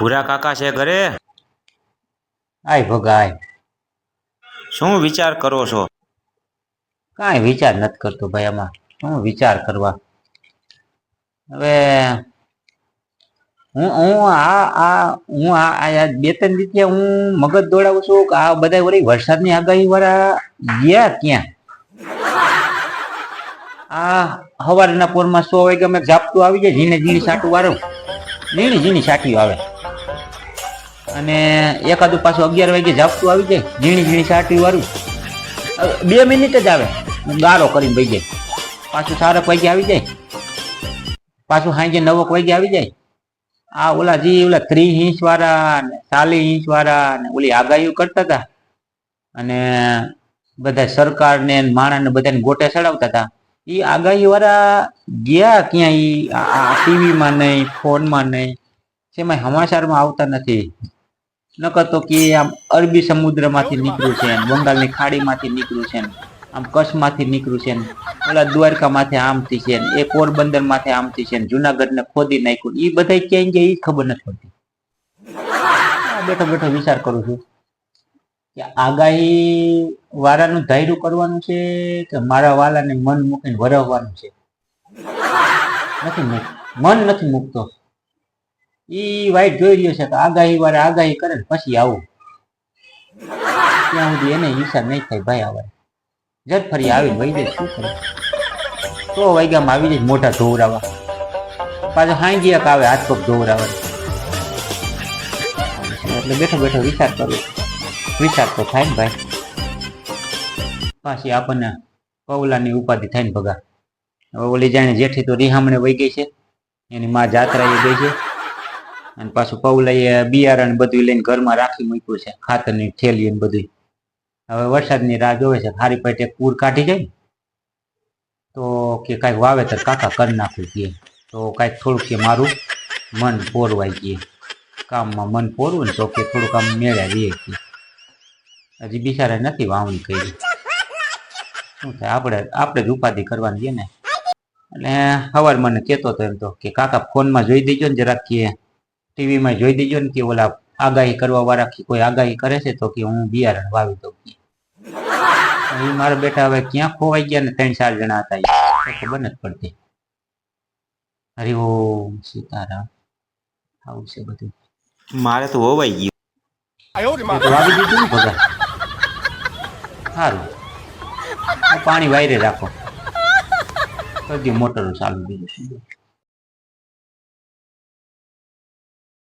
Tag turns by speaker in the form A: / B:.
A: ભૂરા કાકા છે ઘરે?
B: આય ભગાય.
A: શું વિચાર કરો છો?
B: કાંઈ વિચાર નથી કરતો ભાઈ આમાં. શું વિચાર કરવા? હવે હું હું આ આ હું આ બે ત્રણ રીતે હું મગજ દોડાવું છું કે આ બધા વળી વરસાદની આગાહી વાળા ગયા ક્યાં? આ હવારના પોરમાં સો વાગે અમે ઝાપટું આવી જાય ઝીણે ઝીણી સાટું વાળું ઝીણી ઝીણી સાટી આવે. અને એકાદું પાછું અગિયાર વાગે ઝાપતું આવી જાય, ઝીણી ઝીણી સાટી વાળું બે મિનિટ જ આવે, ગારો કરીને ભાઈ જાય. પાછું સારક વાગે આવી જાય. પાછું સાંજે નવક વાગે આવી જાય. આ ઓલા જે ઓલા ત્રીસ ઇંચ વાળા ને ચાલીસ ઇંચ વાળા ને ઓલી આગાહીઓ કરતા હતા. અને બધા સરકારને ને માણસને બધાને ગોટે ચડાવતા હતા. એ આગાહી વાળા ગયા ક્યાં ઈ ટીવીમાં નહીં ફોનમાં નહીં. તેમાં સમાચારમાં આવતા નથી. નકર તો કે આમ અરબી સમુદ્રમાંથી નીકળ્યું છે બંગાળની ખાડીમાંથી નીકળ્યું છે આમ કચ્છમાંથી નીકળ્યું છે ઓલા દ્વારકામાંથી આમથી છે એ પોરબંદર માથે આમથી છે જુનાગઢને ખોદી નાખ્યું એ બધા ક્યાંય ગયા એ ખબર નથી પડતી. આ બેઠો બેઠો વિચાર કરું છું કે આગાહી વારાનું ધાયરું કરવાનું છે કે મારા વાલાને મન મૂકીને વરવવાનું છે? નથી મન નથી મૂકતો. ઈ વાઈટ જોઈ રહ્યો છે કે આગાહી વાળા આગાહી કરે પછી આવું. ત્યાં સુધી એને હિસાબ નહીં થાય ભાઈ આવે. જટ ફરી આવી વહી જાય, શું કરે? તો વાગ્યામાં આવી જાય મોટા ધોવરાવા. પાછો એક આવે હાથ પગ ધોવરાવા. એટલે બેઠો બેઠો વિચાર કરું વિચાર તો થાય ને ભાઈ. પાછી આપણને કૌલાની ઉપાધિ થાય ને ભગા. ઓલી જાણે જેઠી તો રિહામણે વહી ગઈ છે. એની માં એ ગઈ છે. અને પાછું પૌલાએ બિયારણ બધું લઈને ઘરમાં રાખી મૂક્યું છે, ખાતરની થેલી ને બધું હવે વરસાદની રાહ જોવે છે ખારી પેટે પૂર કાઢી જાય તો કે કાંઈક વાવેતર કાકા કરી નાખું કે તો કાંઈક થોડુંક કે મારું મન પોરવાય ગયે. કામમાં મન પોરવું ને તો કે થોડુંક આમ મેળા રહીએ કે હજી બિચારા નથી વાવણી કરી. શું થાય? આપણે આપણે જ ઉપાધિ કરવાની છે ને. એટલે સવાર મને કહેતો હતો એમ તો કે કાકા ફોનમાં જોઈ દેજો ને જરાક કે ટીવીમાં જોઈ દેજો ને કે ઓલા આગાહી કરવા વાળા કોઈ આગાહી કરે છે તો કે હું બિયારણ વાવી દઉં એ મારા બેટા હવે ક્યાં ખોવાઈ ગયા ને ત્રણ ચાર જણા હતા ખબર નથી પડતી. હરિ ઓમ સીતારામ આવું છે બધું.
A: મારે તો હોવાઈ ગયું.
B: વાવી દીધું ભગા સારું પાણી વાયરે રાખો. કદી મોટરો ચાલુ બીજું